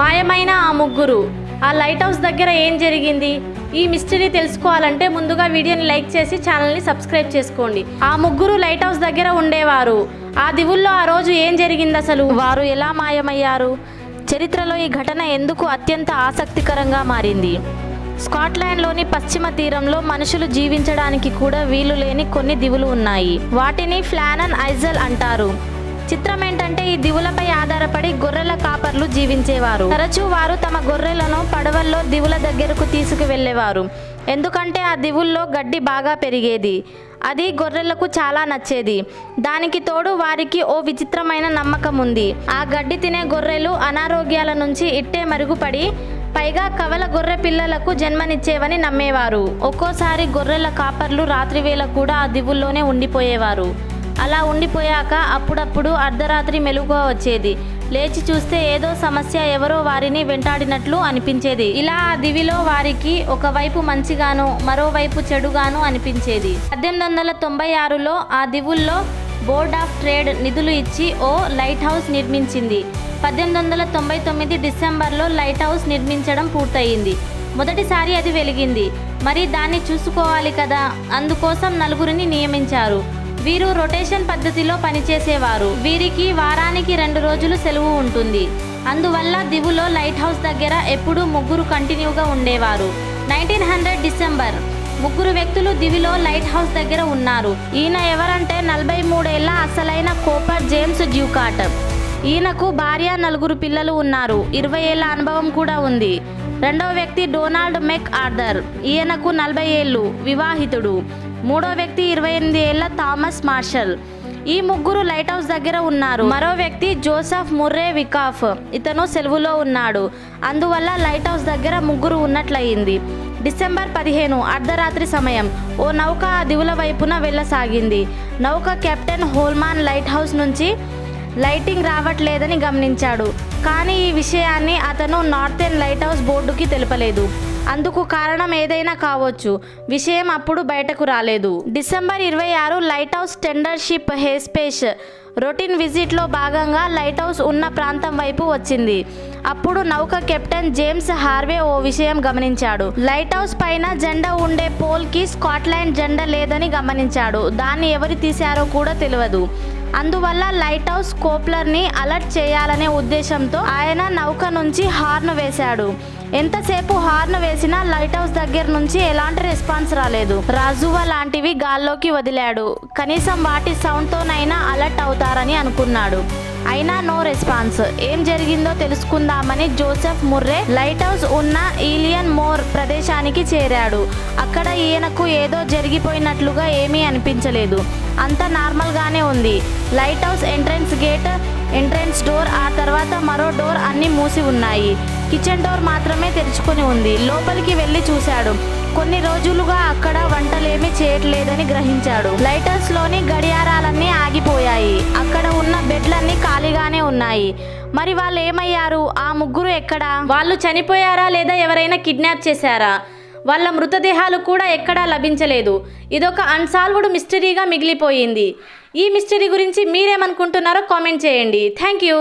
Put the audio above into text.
మాయమైన ఆ ముగ్గురు. ఆ లైట్ హౌస్ దగ్గర ఏం జరిగింది? ఈ మిస్టరీ తెలుసుకోవాలంటే ముందుగా వీడియోని లైక్ చేసి ఛానల్ని సబ్స్క్రైబ్ చేసుకోండి. ఆ ముగ్గురు లైట్ హౌస్ దగ్గర ఉండేవారు. ఆ దివుల్లో ఆ రోజు ఏం జరిగింది అసలు? వారు ఎలా మాయమయ్యారు? చరిత్రలో ఈ ఘటన ఎందుకు అత్యంత ఆసక్తికరంగా మారింది? స్కాట్లాండ్లోని పశ్చిమ తీరంలో మనుషులు జీవించడానికి కూడా వీలు లేని కొన్ని దివులు ఉన్నాయి. వాటిని ఫ్లానన్ ఐజల్ అంటారు. చిత్రం ఏంటంటే ఈ దివులపై ఆధారపడి గొర్రె జీవించేవారు. తరచూ వారు తమ గొర్రెలను పడవల్లో దివుల దగ్గరకు తీసుకువెళ్ళేవారు. ఎందుకంటే ఆ దివుల్లో గడ్డి బాగా పెరిగేది. అది గొర్రెలకు చాలా నచ్చేది. దానికి తోడు వారికి ఓ విచిత్రమైన నమ్మకం ఉంది. ఆ గడ్డి తినే గొర్రెలు అనారోగ్యాల నుంచి ఇట్టే మరుగుపడి పైగా కవల గొర్రె పిల్లలకు జన్మనిచ్చేవని నమ్మేవారు. ఒక్కోసారి గొర్రెల కాపర్లు రాత్రివేళ కూడా ఆ దివుల్లోనే ఉండిపోయేవారు. అలా ఉండిపోయాక అప్పుడప్పుడు అర్ధరాత్రి మెలుగుగా వచ్చేది. లేచి చూస్తే ఏదో సమస్య ఎవరో వారిని వెంటాడినట్లు అనిపించేది. ఇలా ఆ దివిలో వారికి ఒకవైపు మంచిగాను మరోవైపు చెడుగాను అనిపించేది. పద్దెనిమిది వందల తొంభై ఆరులో ఆ దివుల్లో బోర్డ్ ఆఫ్ ట్రేడ్ నిధులు ఇచ్చి ఓ లైట్ హౌస్ నిర్మించింది. పద్దెనిమిది వందల తొంభై తొమ్మిది డిసెంబర్లో లైట్ హౌస్ నిర్మించడం పూర్తయింది. మొదటిసారి అది వెలిగింది. మరి దాన్ని చూసుకోవాలి కదా? అందుకోసం నలుగురిని నియమించారు. వీరు రొటేషన్ పద్ధతిలో పనిచేసేవారు. వీరికి వారానికి రెండు రోజులు సెలవు ఉంటుంది. అందువల్ల దివులో లైట్ హౌస్ దగ్గర ఎప్పుడూ ముగ్గురు కంటిన్యూగా ఉండేవారు. Nineteen hundred December. ముగ్గురు వ్యక్తులు దివిలో లైట్ హౌస్ దగ్గర ఉన్నారు. ఈయన ఎవరంటే నలభై మూడేళ్ళ అసలైన కోపర్ జేమ్స్ డ్యూకాట్. ఈయనకు భార్య నలుగురు పిల్లలు ఉన్నారు. ఇరవై ఏళ్ళ అనుభవం కూడా ఉంది. రెండవ వ్యక్తి డొనాల్డ్ మెక్ ఆర్థర్ ఈయనకు నలభై ఏళ్ళు. వివాహితుడు. మూడో వ్యక్తి ఇరవై ఎనిమిది ఏళ్ళ థామస్ మార్షల్. ఈ ముగ్గురు లైట్ హౌస్ దగ్గర ఉన్నారు. మరో వ్యక్తి జోసఫ్ ముర్రే వికాఫ్. ఇతను సెలవులో ఉన్నాడు. అందువల్ల లైట్ హౌస్ దగ్గర ముగ్గురు ఉన్నట్లయింది. డిసెంబర్ పదిహేను అర్ధరాత్రి సమయం. ఓ నౌక ఆ దివుల వైపున వెళ్ళసాగింది. నౌక కెప్టెన్ హోల్మాన్ లైట్ హౌస్ నుంచి లైటింగ్ రావట్లేదని గమనించాడు. కానీ ఈ విషయాన్ని అతను నార్థెన్ లైట్ హౌస్ బోర్డుకి తెలపలేదు. అందుకు కారణం ఏదైనా కావచ్చు. విషయం అప్పుడు బయటకు రాలేదు. డిసెంబర్ ఇరవై ఆరు lighthouse tender ship Hesperus routine విజిట్లో భాగంగా లైట్ హౌస్ ఉన్న ప్రాంతం వైపు వచ్చింది. అప్పుడు నౌక కెప్టెన్ జేమ్స్ హార్వే ఓ విషయం గమనించాడు. లైట్ హౌస్ పైన జెండా ఉండే పోల్కి స్కాట్లాండ్ జెండా లేదని గమనించాడు. దాన్ని ఎవరు తీశారో కూడా తెలియదు అందువల్ల లైట్ హౌస్ కోప్లర్ని అలర్ట్ చేయాలనే ఉద్దేశంతో ఆయన నౌక నుంచి హార్న్ వేశాడు. ఎంతసేపు హార్న్ వేసినా లైట్ హౌస్ దగ్గర నుంచి ఎలాంటి రెస్పాన్స్ రాలేదు. రాజువా లాంటివి గాల్లోకి వదిలాడు. కనీసం వాటి సౌండ్తోనైనా అలర్ట్ అవుతారని అనుకున్నాడు. అయినా నో రెస్పాన్స్. ఏం జరిగిందో తెలుసుకుందామని జోసెఫ్ ముర్రే లైట్ హౌస్ ఉన్న ఈలియన్ మోర్ ప్రదేశానికి చేరాడు. అక్కడ ఈయనకు ఏదో జరిగిపోయినట్లుగా ఏమీ అనిపించలేదు. అంత నార్మల్గానే ఉంది. Lighthouse entrance gate entrance door ఆ తర్వాత మరో డోర్ అన్నీ మూసి ఉన్నాయి. కిచెన్ డోర్ మాత్రమే తెరుచుకొని ఉంది. లోపలికి వెళ్ళి చూశాడు. కొన్ని రోజులుగా అక్కడ వంటలేమీ చేయట్లేదని గ్రహించాడు. లైటర్స్లోని గడియారాలన్నీ ఆగిపోయాయి. అక్కడ ఉన్న బెడ్లన్నీ ఖాళీగానే ఉన్నాయి. మరి వాళ్ళు ఏమయ్యారు ఆ ముగ్గురు ఎక్కడ? వాళ్ళు చనిపోయారా లేదా ఎవరైనా కిడ్నాప్ చేశారా? వాళ్ళ మృతదేహాలు కూడా ఎక్కడా లభించలేదు. ఇదొక అన్సాల్వ్డ్ మిస్టరీగా మిగిలిపోయింది. ఈ మిస్టరీ గురించి మీరేమనుకుంటున్నారో కామెంట్ చేయండి. Thank you